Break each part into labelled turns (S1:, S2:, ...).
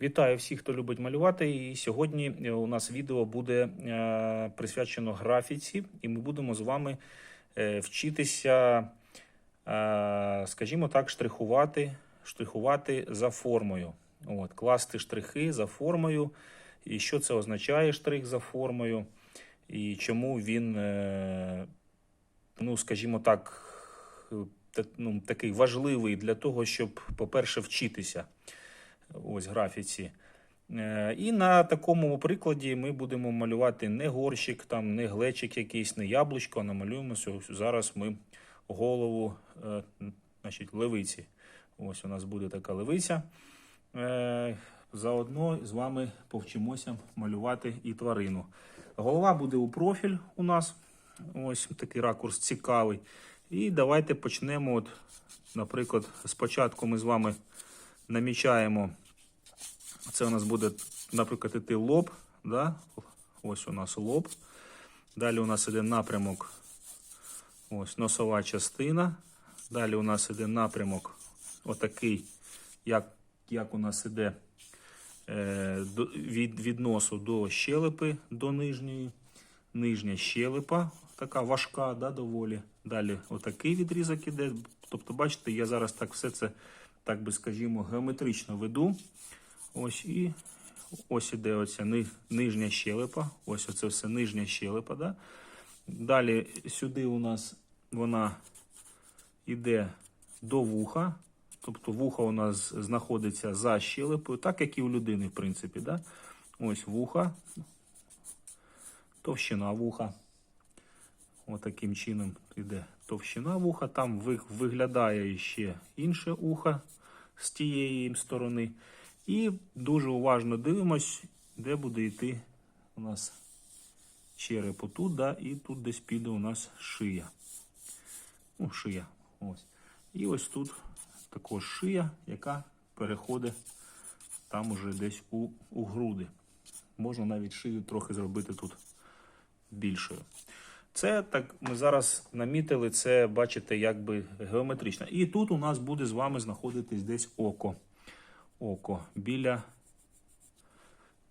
S1: Вітаю всіх, хто любить малювати. І сьогодні е, у нас відео буде е, присвячено графіці, і ми будемо з вами е, вчитися, скажімо так, штрихувати, штрихувати за формою. От, класти штрихи за формою. І що це означає штрих за формою, і чому він, ну, скажімо так, та- ну, такий важливий для того, щоб, по-перше, вчитися ось графіці. Е, І на такому прикладі ми будемо малювати не горщик, там, не глечик якийсь, не яблучко, а намалюємо зараз ми голову е, значить, левиці. Ось у нас буде така левиця. Е, Заодно з вами повчимося малювати і тварину. Голова буде у профіль у нас. Ось такий ракурс цікавий. І давайте почнемо. От, наприклад, спочатку ми з вами намічаємо. Це у нас буде, наприклад, іти лоб. Да? Ось у нас лоб. Далі у нас іде напрямок. Ось носова частина. Далі у нас іде напрямок, отакий, як, як у нас іде е, від, від носу до щелепи, до нижньої. Нижня щелепа, така важка, да, доволі. Далі отакий відрізок іде. Тобто, бачите, я зараз так все це, так би скажімо, геометрично веду. Ось і ось іде оця нижня щелепа. Ось оце все нижня щелепа. Да? Далі сюди у нас вона йде до вуха. Тобто вуха у нас знаходиться за щелепою, так як і у людини, в принципі. Да? Ось вуха, товщина вуха. Отаким чином йде товщина вуха. Там виглядає ще інше ухо з тієї сторони. І дуже уважно дивимось, де буде йти у нас череп отут, да, і тут десь піде у нас шия. Ну, шия. Ось. І ось тут також шия, яка переходить там уже десь у, у груди. Можна навіть шию трохи зробити тут більшою. Це так ми зараз намітили, це бачите, якби геометрично. І тут у нас буде з вами знаходитись десь око. Око біля,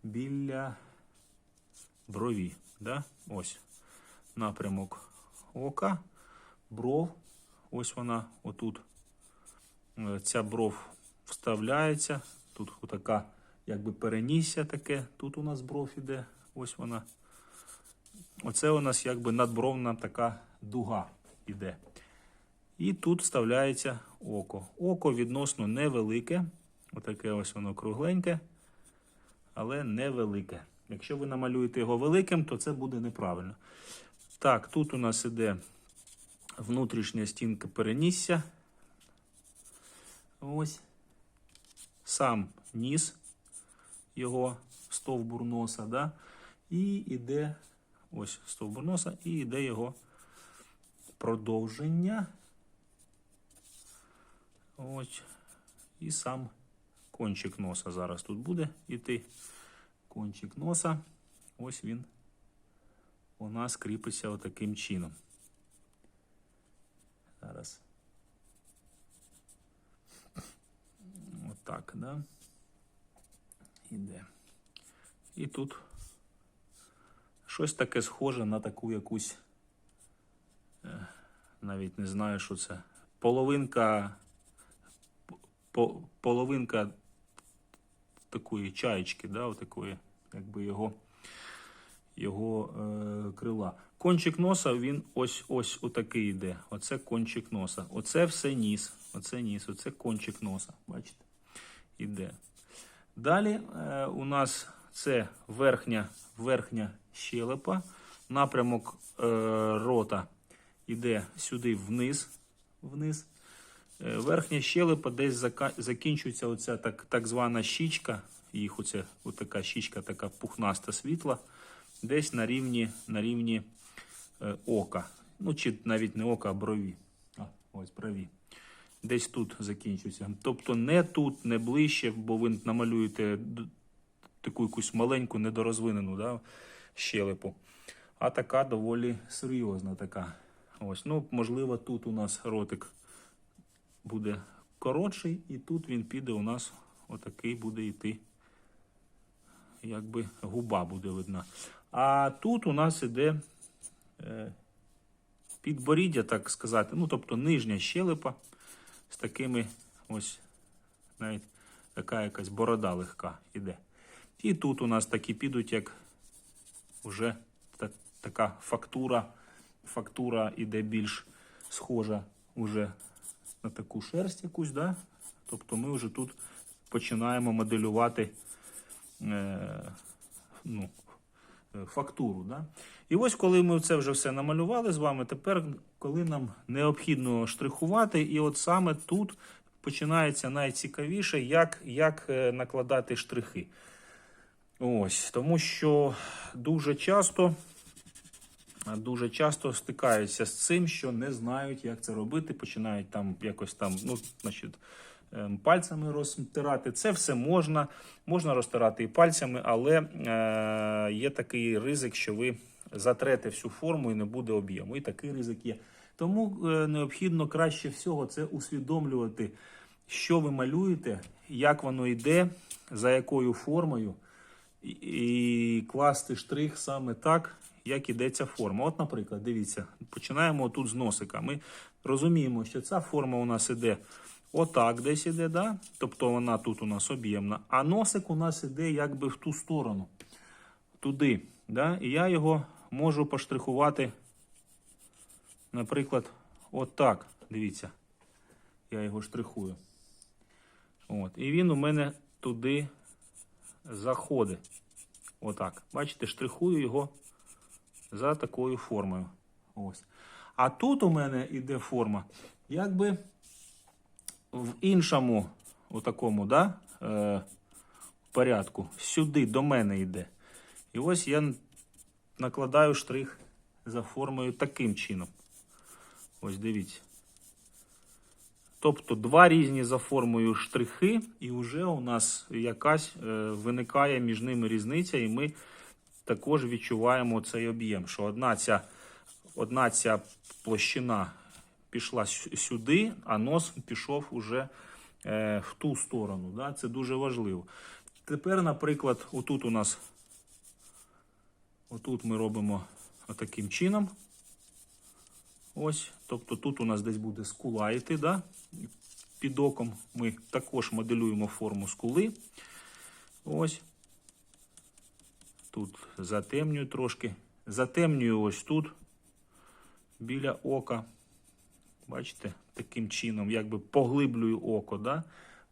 S1: біля брові. Да? Ось напрямок ока, бров. Ось вона отут. Е, Ця бров вставляється. Тут така, якби перенісся таке. Тут у нас бров іде. Ось вона. Оце у нас якби надбровна така дуга іде. І тут вставляється око. Око відносно невелике. Отаке ось воно кругленьке, але невелике. Якщо ви намалюєте його великим, то це буде неправильно. Так, тут у нас іде внутрішня стінка перенісся. Ось. Сам ніс його стовбур носа, да? і іде ось стовбур носа, і йде його продовження. Ось. І сам кончик носа зараз тут буде йти. Кончик носа. Ось він у нас кріпиться отаким чином. Зараз. Отак, да? Іде. І тут щось таке схоже на таку якусь. е, Навіть не знаю, що це. Половинка. по- Половинка такої чаєчки, да, отакої, якби його, його е, крила. Кончик носа, він ось ось отакий йде. Оце кончик носа. Оце все ніс. Оце ніс, оце кончик носа. Бачите? Іде. Далі е, у нас це верхня, верхня щелепа. Напрямок е, рота йде сюди вниз. вниз. Е, Верхня щелепа десь зака- закінчується оця так, так звана щічка. Їх оце, отака щічка, така пухнаста світла, десь на рівні, на рівні е, ока. Ну, чи навіть не ока, а брові. А, ось брові. Десь тут закінчується. Тобто не тут, не ближче, бо ви намалюєте таку якусь маленьку, недорозвинену да, щелепу. А така доволі серйозна така. Ось, ну, можливо, тут у нас ротик буде коротший, і тут він піде у нас отакий буде йти якби губа буде видна. А тут у нас іде е, підборіддя, так сказати, ну тобто нижня щелепа з такими ось навіть така якась борода легка іде. І тут у нас такі підуть, як вже та, така фактура. Фактура іде більш схожа уже на таку шерсть якусь, да? Тобто ми вже тут починаємо моделювати е, ну, фактуру. Да? І ось коли ми це вже все намалювали з вами, тепер, коли нам необхідно штрихувати, і от саме тут починається найцікавіше, як, як е, накладати штрихи. Ось, тому що дуже часто, дуже часто стикаються з цим, що не знають, як це робити, починають там якось там, ну, значить, ем, пальцями розтирати. Це все можна, можна розтирати і пальцями, але е, є такий ризик, що ви затрете всю форму і не буде об'єму. І такий ризик є. Тому е, необхідно краще всього це усвідомлювати, що ви малюєте, як воно йде, за якою формою, і, класти штрих саме так, як іде ця форма. От, наприклад, дивіться, починаємо тут з носика. Ми розуміємо, що ця форма у нас іде отак десь іде, да? тобто вона тут у нас об'ємна, а носик у нас іде якби в ту сторону, туди. Да? І я його можу поштрихувати, наприклад, отак. Дивіться, я його штрихую. От. І він у мене туди заходить. Отак. Бачите, штрихую його за такою формою. Ось. А тут у мене йде форма, якби в іншому отакому, да, е, порядку. Сюди до мене йде. І ось я накладаю штрих за формою таким чином. Ось дивіться. Тобто два різні за формою штрихи, і вже у нас якась е, виникає між ними різниця, і ми також відчуваємо цей об'єм, що одна ця, одна ця площина пішла сюди, а нос пішов уже е, в ту сторону. Да? Це дуже важливо. Тепер, наприклад, отут у нас отут ми робимо отаким чином. Ось, тобто тут у нас десь буде скула йти, да? під оком ми також моделюємо форму скули. Ось. Тут затемнюю трошки. Затемнюю ось тут, біля ока. Бачите, таким чином, якби поглиблюю око, да?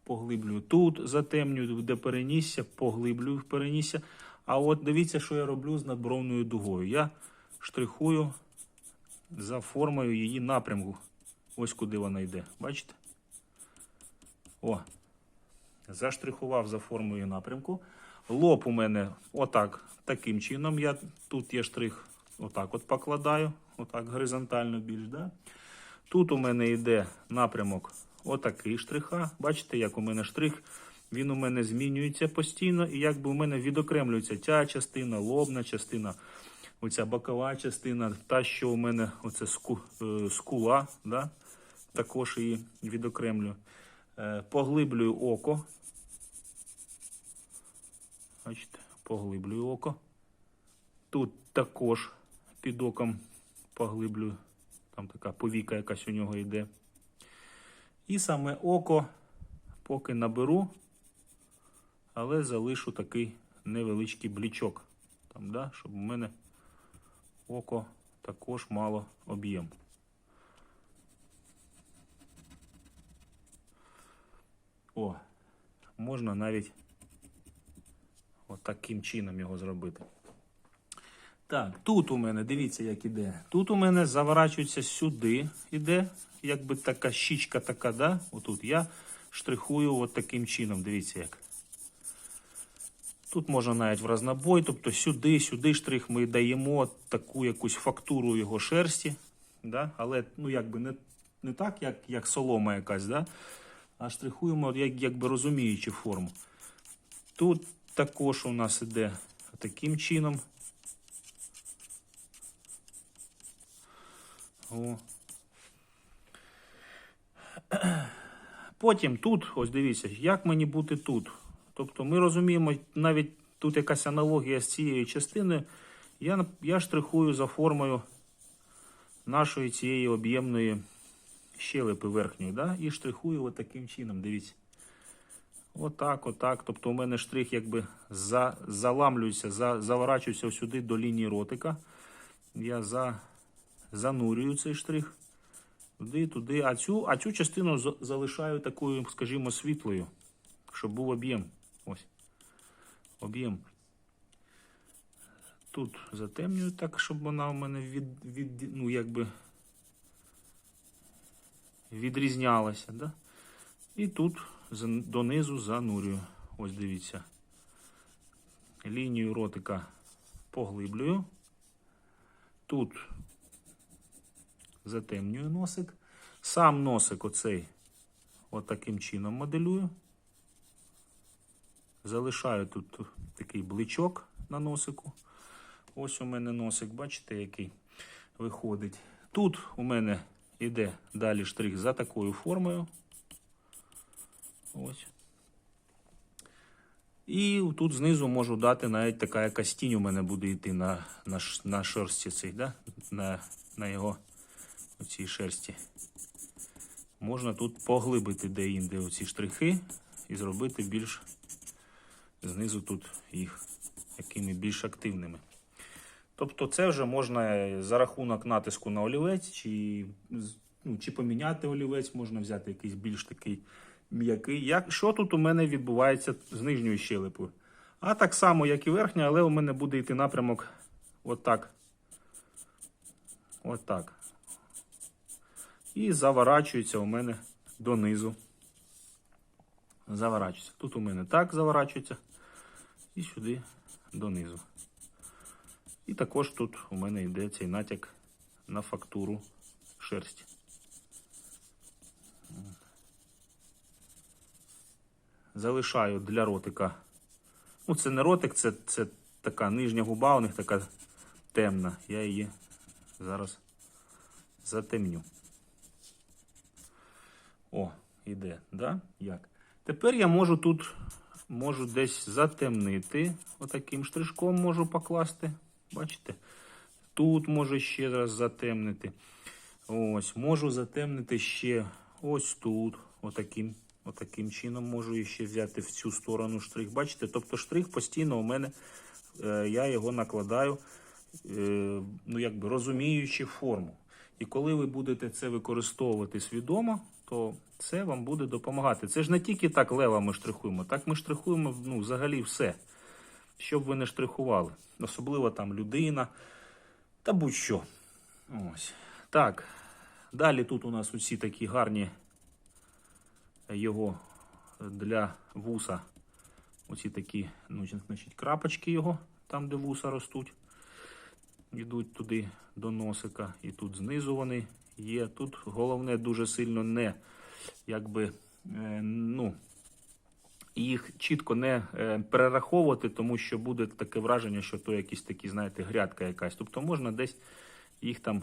S1: поглиблюю тут, затемнюю, де перенісся, поглиблюю перенісся. А от дивіться, що я роблю з надбровною дугою. Я штрихую за формою її напрямку. Ось куди вона йде. Бачите? О, заштрихував за формою напрямку. Лоб у мене отак, таким чином. Я тут є штрих, отак от покладаю, отак горизонтально більш. Да? Тут у мене йде напрямок отакий штриха. Бачите, як у мене штрих, він у мене змінюється постійно, і якби у мене відокремлюється ця частина, лобна частина, оця бокова частина, та, що у мене оце ску, е, скула, да? також її відокремлю. Е, поглиблюю око. Бачите, поглиблюю око. Тут також під оком поглиблюю. Там така повіка якась у нього йде. І саме око поки наберу, але залишу такий невеличкий блічок. Там, да, щоб у мене око також мало об'єм. О, можна навіть от чином його зробити. Так, тут у мене, дивіться, як іде. Тут у мене заворачується сюди, іде, якби така щічка така, да? Отут я штрихую от таким чином, дивіться як. Тут можна навіть в разнобой, тобто сюди, сюди штрих ми даємо таку якусь фактуру його шерсті, да? але ну, якби не, не так, як, як солома якась, да? а штрихуємо, як, якби розуміючи форму. Тут також у нас іде таким чином. О. Потім тут, ось дивіться, як мені бути тут. Тобто ми розуміємо навіть тут якась аналогія з цією частиною. Я, я штрихую за формою нашої цієї об'ємної щелепи верхньої. Да? І штрихую таким чином, дивіться. Отак, отак. Тобто у мене штрих якби за, заламлюється, за, заворачується сюди до лінії ротика. Я за, занурюю цей штрих туди, туди. А цю, а цю частину залишаю такою, скажімо, світлою, щоб був об'єм. Об'єм. Тут затемнюю так, щоб вона у мене від, від, ну, якби відрізнялася. Да? І тут донизу занурюю. Ось дивіться. Лінію ротика поглиблюю. Тут затемнюю носик. Сам носик оцей от таким чином моделюю. Залишаю тут такий бличок на носику. Ось у мене носик, бачите, який виходить. Тут у мене йде далі штрих за такою формою. Ось. І тут знизу можу дати навіть така якась тінь у мене буде йти на, на, на шерсті цей, да? на, на його оцій шерсті. Можна тут поглибити де-інде оці штрихи і зробити більш знизу тут їх якими більш активними. Тобто це вже можна за рахунок натиску на олівець, чи, ну, чи поміняти олівець, можна взяти якийсь більш такий м'який. Як, що тут у мене відбувається з нижньою щелепою? А так само, як і верхня, але у мене буде йти напрямок отак. Отак. І заворачується у мене донизу. Заворачується. Тут у мене так заворачується. І сюди донизу. І також тут у мене йде цей натяк на фактуру шерсті. Залишаю для ротика. Ну, це не ротик, це, це така нижня губа, у них така темна. Я її зараз затемню. О, іде, да? Як? Тепер я можу тут можу десь затемнити. Отаким штришком можу покласти. Бачите? Тут можу ще раз затемнити. Ось, можу затемнити ще ось тут. Отаким, отаким чином можу ще взяти в цю сторону штрих. Бачите? Тобто штрих постійно у мене, е, я його накладаю, е, ну якби розуміючи форму. І коли ви будете це використовувати свідомо, то це вам буде допомагати. Це ж не тільки так левами штрихуємо, так ми штрихуємо ну, взагалі все, що б ви не штрихували. Особливо там людина та будь-що. Ось. Так. Далі тут у нас усі такі гарні його для вуса. Оці такі, ну, значить, крапочки його, там, де вуса ростуть. Йдуть туди до носика. І тут знизу вони є. Тут головне дуже сильно не якби, е, ну, їх чітко не е, перераховувати, тому що буде таке враження, що то якісь такі, знаєте, грядка якась. Тобто можна десь їх там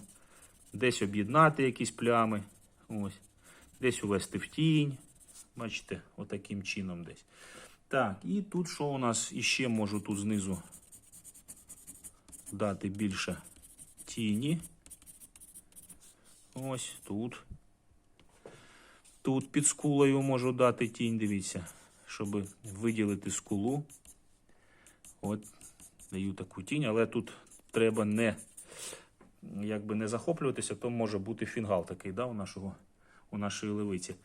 S1: десь об'єднати, якісь плями. Ось. Десь увести в тінь. Бачите, отаким чином десь. Так, і тут що у нас іще можу тут знизу дати більше тіні. Ось тут. Тут під скулою можу дати тінь, дивіться, щоб виділити скулу. От, даю таку тінь, але тут треба не, якби не захоплюватися, то може бути фінгал такий, да, у, нашого, у нашої левиці.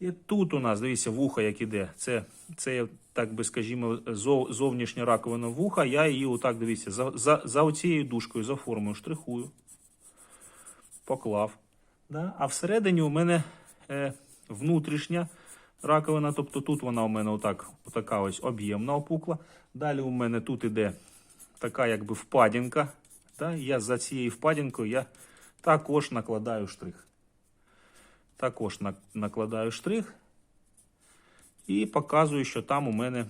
S1: І тут у нас, дивіться, вуха як іде. Це, це так би скажімо, зов, зовнішня раковина вуха. Я її отак, дивіться, за, за, за оцією дужкою, за формою штрихую. Поклав. Да? А всередині у мене е, внутрішня раковина, тобто тут вона у мене отак, отака ось об'ємна опукла. Далі у мене тут іде така якби впадінка. Да? Я за цією впадінкою я також накладаю штрих. Також накладаю штрих і показую, що там у мене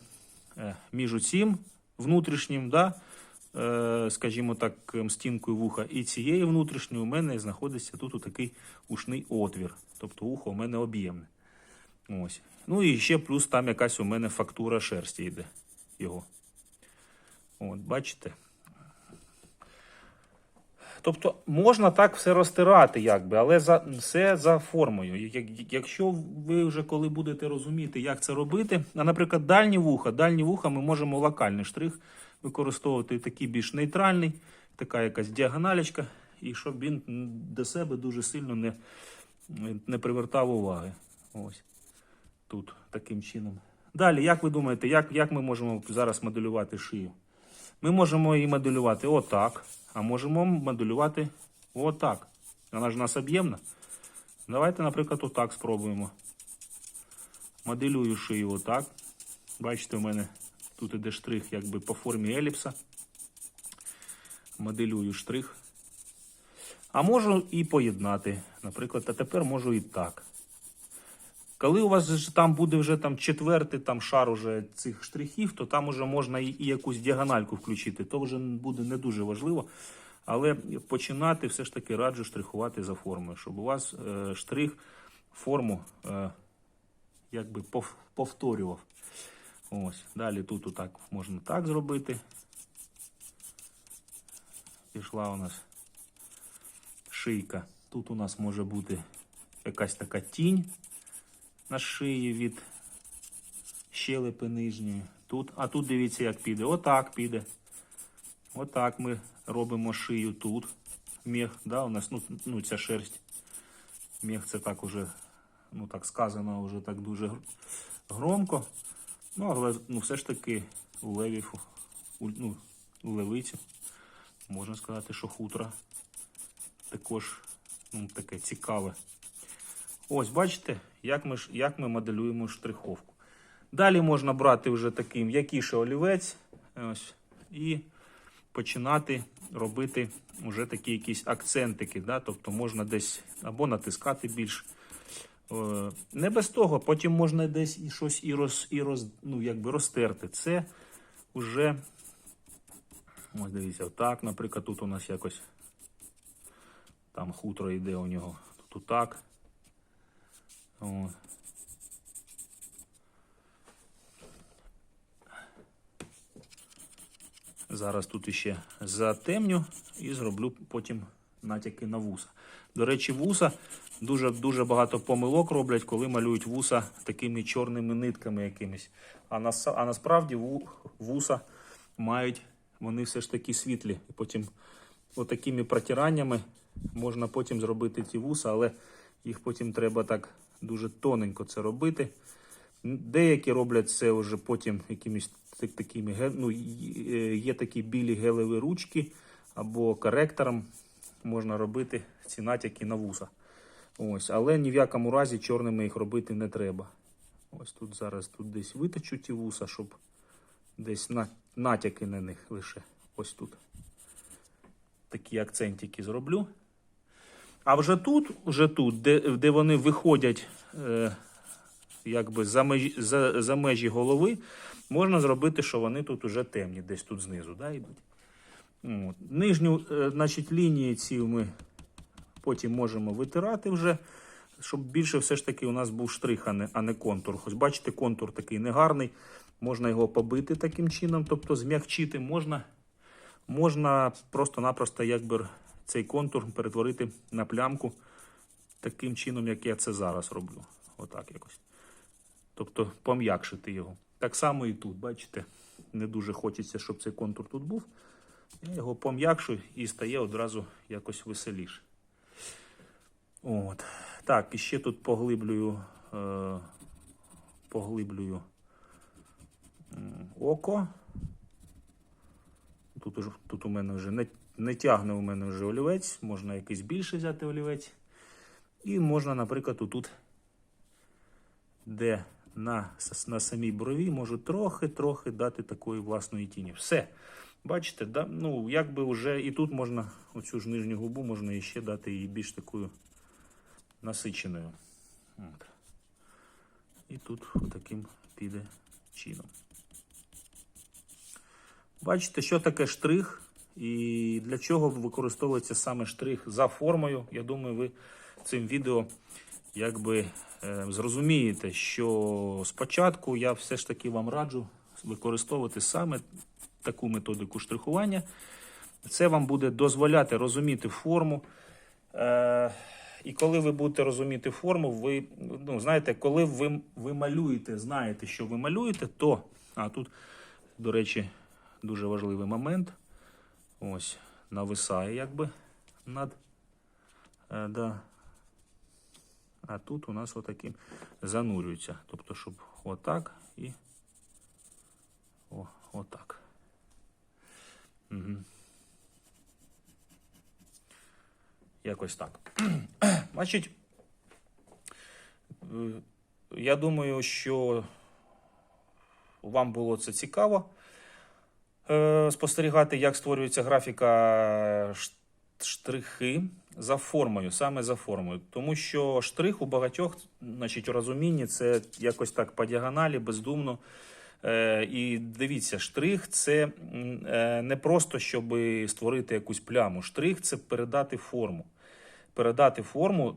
S1: е, між цим внутрішнім, да, е, скажімо так, ем, стінкою вуха, і цією внутрішньою у мене знаходиться тут такий ушний отвір. Тобто ухо у мене об'ємне. Ось. Ну і ще плюс там якась у мене фактура шерсті йде його. От, бачите? Тобто можна так все розтирати, якби, але за, все за формою. Як- Якщо ви вже коли будете розуміти, як це робити, а, наприклад, дальні вуха, дальні вуха ми можемо локальний штрих використовувати такий більш нейтральний, така якась діагоналечка, і щоб він до себе дуже сильно не, не привертав уваги. Ось тут таким чином. Далі, як ви думаєте, як, як ми можемо зараз моделювати шию? Ми можемо її моделювати отак, а можемо моделювати отак. Вона ж у нас об'ємна. Давайте, наприклад, отак спробуємо. Моделюю шию отак. Бачите, у мене тут іде штрих якби по формі еліпса. Моделюю штрих. А можу і поєднати. Наприклад, а тепер можу і так. Коли у вас там буде вже там четвертий там шар уже цих штрихів, то там уже можна і, і якусь діагональку включити. То вже буде не дуже важливо. Але починати все ж таки раджу штрихувати за формою, щоб у вас е, штрих форму е, якби пов, повторював. Ось. Далі тут отак можна так зробити. Пішла у нас шийка. Тут у нас може бути якась така тінь на шиї від щелепи нижньої. Тут, а тут дивіться, як піде. Отак піде. Отак ми робимо шию тут. Мех, да, у нас ну, ну ця шерсть. Мех це так уже, ну так сказано, вже так дуже громко. Ну, але ну, все ж таки у левів, у, ну, у левицю, можна сказати, що хутро також ну, таке цікаве. Ось, бачите, як ми, як ми моделюємо штриховку. Далі можна брати вже такий м'якіший олівець ось, і починати робити вже такі якісь акцентики. Да? Тобто можна десь або натискати більш. Е, Не без того, потім можна десь і щось і роз, і роз, ну, якби розтерти. Це вже, ось дивіться, отак, наприклад, тут у нас якось там хутро йде у нього. Тут отак. О. Зараз тут іще затемню і зроблю потім натяки на вуса. До речі, вуса дуже дуже багато помилок роблять, коли малюють вуса такими чорними нитками якимись. А, нас, а насправді вуса мають вони все ж таки світлі. І потім отакими протираннями можна потім зробити ці вуса, але їх потім треба так дуже тоненько це робити. Деякі роблять це вже потім якимись такими ну, е, є такі білі гелеві ручки або коректором можна робити ці натяки на вуса. Ось, але ні в якому разі чорними їх робити не треба. Ось тут зараз тут десь виточу ті вуса, щоб десь на, натяки на них лише. Ось тут. Такі акцентики зроблю. А вже тут, вже тут, де, де вони виходять е, якби за межі, за, за межі голови, можна зробити, що вони тут уже темні, десь тут знизу да, йдуть. От. Нижню е, значить, лінії ці ми потім можемо витирати вже, щоб більше все ж таки у нас був штрих, а не, а не контур. Ось бачите, контур такий негарний. Можна його побити таким чином, тобто змягчити можна. Можна просто-напросто якби цей контур перетворити на плямку таким чином, як я це зараз роблю. Отак якось. Тобто пом'якшити його. Так само і тут, бачите, не дуже хочеться, щоб цей контур тут був. Я його пом'якшую і стає одразу якось веселіше. От. Так, і ще тут поглиблюю, е, поглиблюю око. Тут, тут у мене вже не, не тягне у мене вже олівець, можна якийсь більший взяти олівець. І можна, наприклад, тут, де на, на самій брові, можу трохи-трохи дати такої власної тіні. Все. Бачите, да? ну, якби вже і тут можна оцю ж нижню губу можна іще дати її більш такою насиченою. От. І тут таким піде чином. Бачите, що таке штрих і для чого використовується саме штрих за формою. Я думаю, ви цим відео якби е, зрозумієте, що спочатку я все ж таки вам раджу використовувати саме таку методику штрихування. Це вам буде дозволяти розуміти форму. Е, і коли ви будете розуміти форму, ви ну, знаєте, коли ви, ви малюєте, знаєте, що ви малюєте, то. А тут, до речі, дуже важливий момент. Ось, нависає якби над. Е, да. А тут у нас отаким занурюється. Тобто, щоб отак і о, отак. Угу. Якось так. Значить, е, я думаю, що вам було це цікаво спостерігати, як створюється графіка штрихи за формою, саме за формою. Тому що штрих у багатьох, значить, у розумінні це якось так по діагоналі, бездумно. Е, і дивіться, штрих це е, не просто, щоб створити якусь пляму. Штрих це передати форму. Передати форму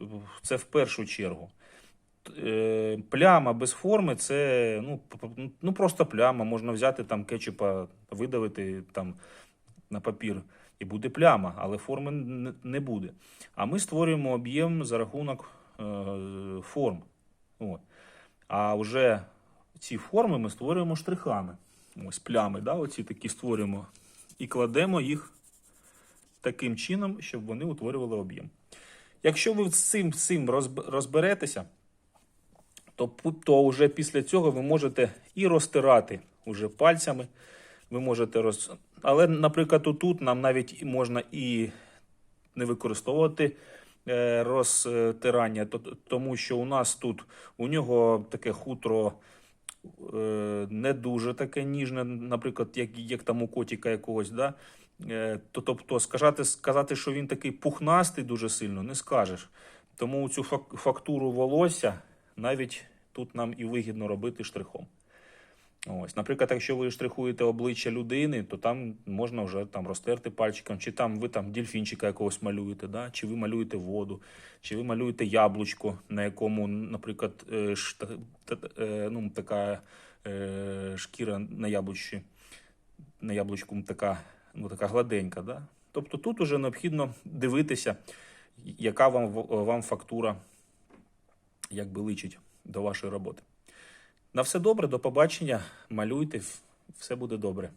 S1: е, це в першу чергу. Е, Пляма без форми це ну, ну просто пляма. Можна взяти там кетчупа, видавити там на папір, і буде пляма, але форми не буде. А ми створюємо об'єм за рахунок е, форм. От. А вже ці форми ми створюємо штрихами. Ось плями, да, оці такі створюємо. І кладемо їх таким чином, щоб вони утворювали об'єм. Якщо ви з цим, цим розберетеся, то, то вже після цього ви можете і розтирати уже пальцями. Ви можете роз... Але, наприклад, тут нам навіть можна і не використовувати е, розтирання, тому що у нас тут у нього таке хутро е, не дуже таке ніжне, наприклад, як, як там у котика якогось. Да? Е, тобто сказати, сказати, що він такий пухнастий дуже сильно, не скажеш. Тому цю фактуру волосся навіть тут нам і вигідно робити штрихом. Ось, наприклад, якщо ви штрихуєте обличчя людини, то там можна вже там розтерти пальчиком, чи там ви там дельфінчика якогось малюєте, да? чи ви малюєте воду, чи ви малюєте яблучко, на якому, наприклад, е, шта- е, ну, така е, шкіра на яблучці, на яблучку така, ну, така гладенька. Да? Тобто тут уже необхідно дивитися, яка вам, вам фактура якби личить до вашої роботи. На все добре, до побачення. Малюйте, все буде добре.